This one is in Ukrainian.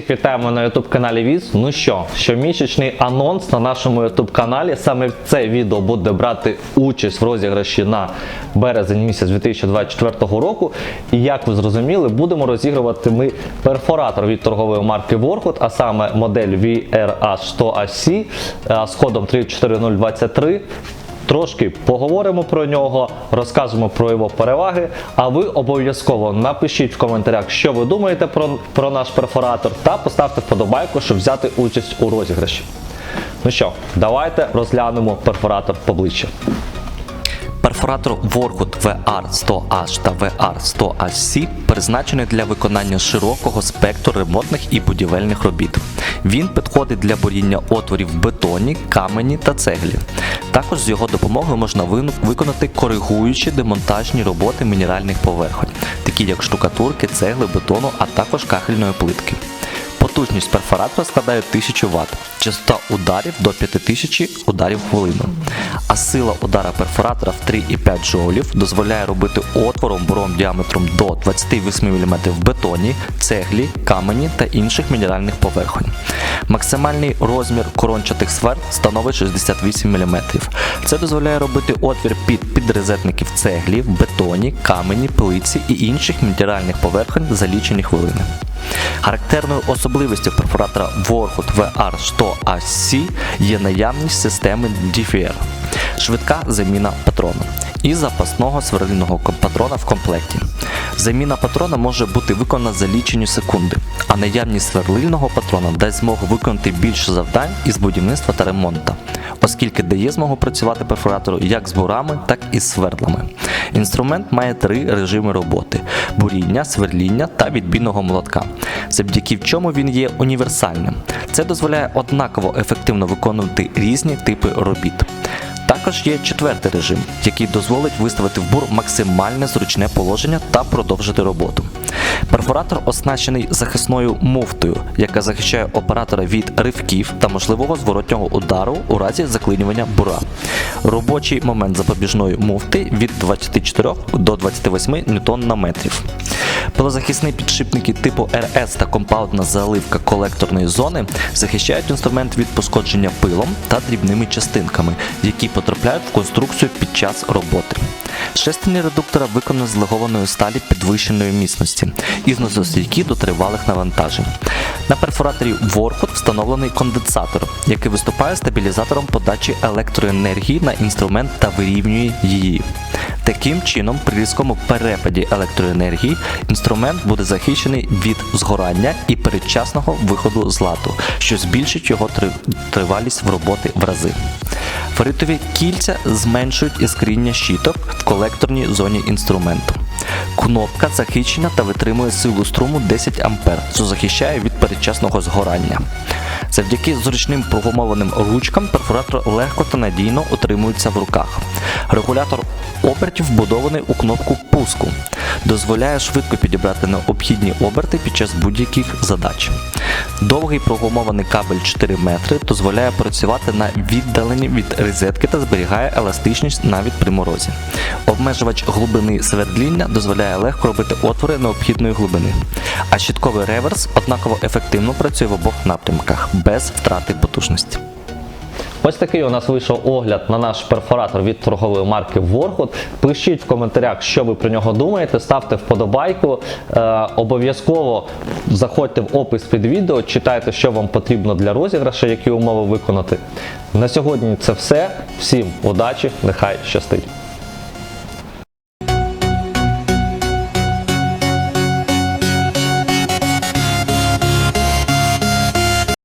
вітаємо на youtube каналі Віз. Ну що, щомісячний анонс на нашому youtube каналі. Саме це відео буде брати участь в розіграші на березень місяць 2024 року. І як ви зрозуміли, будемо розігрувати ми перфоратор від торгової марки Warhol, а саме модель VRH100AC е, з кодом 34023. Трошки поговоримо про нього, розкажемо про його переваги. А ви обов'язково напишіть в коментарях, що ви думаєте про, про наш перфоратор, та поставте вподобайку, щоб взяти участь у розіграші. Ну що, давайте розглянемо перфоратор поближче. Перфоратор Vorkut VR100H та VR100HC призначений для виконання широкого спектру ремонтних і будівельних робіт. Він підходить для буріння отворів в бетоні, камені та цеглі. Також з його допомогою можна виконати коригуючі демонтажні роботи мінеральних поверхонь, такі як штукатурки, цегли, бетону, а також кахельної плитки. Потужність перфоратора складає 1000 Вт, частота ударів до 5000 ударів в хвилину. А сила удара перфоратора в 3,5 джоулів дозволяє робити отвором буром діаметром до 28 мм в бетоні, цеглі, камені та інших мінеральних поверхонь. Максимальний розмір корончатих сфер становить 68 мм. Це дозволяє робити отвір під підрезетників цеглі, бетоні, камені, плиці і інших мінеральних поверхонь за лічені хвилини. Характерною особливістю перфоратора Warhood VR100 OAC є наявність системи DFR – швидка заміна патрону і запасного сверлильного патрона в комплекті. Заміна патрона може бути виконана за лічені секунди, а наявність сверлильного патрона дасть змогу виконати більше завдань із будівництва та ремонту, оскільки дає змогу працювати перфоратору як з бурами, так і з свердлами. Інструмент має три режими роботи: буріння, сверління та відбійного молотка, завдяки чому він є універсальним. Це дозволяє однаково ефективно виконувати різні типи робіт. Також є четвертий режим, який дозволить виставити в бур максимальне зручне положення та продовжити роботу. Перфоратор оснащений захисною муфтою, яка захищає оператора від ривків та можливого зворотнього удару у разі заклинювання бура. Робочий момент запобіжної муфти від 24 до 28 ньютон на метрів. Пилозахисні підшипники типу RS та компаундна заливка колекторної зони захищають інструмент від пошкодження пилом та дрібними частинками, які потрапляють в конструкцію під час роботи. Шестерні редуктора виконані з легованої сталі підвищеної міцності і зносостійкі до тривалих навантажень. На перфораторі Warhol встановлений конденсатор, який виступає стабілізатором подачі електроенергії на інструмент та вирівнює її. Таким чином, при різкому перепаді електроенергії інструмент буде захищений від згорання і передчасного виходу з ладу, що збільшить його тривалість в роботи в рази. Ферритові кільця зменшують іскріння щіток в колекторній зоні інструменту. Кнопка захищена та витримує силу струму 10 А, що захищає від передчасного згорання. Завдяки зручним прогумованим ручкам перфоратор легко та надійно утримується в руках. Регулятор обертів вбудований у кнопку пуску, дозволяє швидко підібрати необхідні оберти під час будь-яких задач. Довгий прогумований кабель 4 метри дозволяє працювати на віддаленні від розетки та зберігає еластичність навіть при морозі. Обмежувач глибини свердління дозволяє легко робити отвори необхідної глибини. А щітковий реверс однаково ефективно працює в обох напрямках без втрати потужності. Ось такий у нас вийшов огляд на наш перфоратор від торгової марки Warhol. Пишіть в коментарях, що ви про нього думаєте, ставте вподобайку. Е, обов'язково заходьте в опис під відео, читайте, що вам потрібно для розіграшу, які умови виконати. На сьогодні це все. Всім удачі, нехай щастить!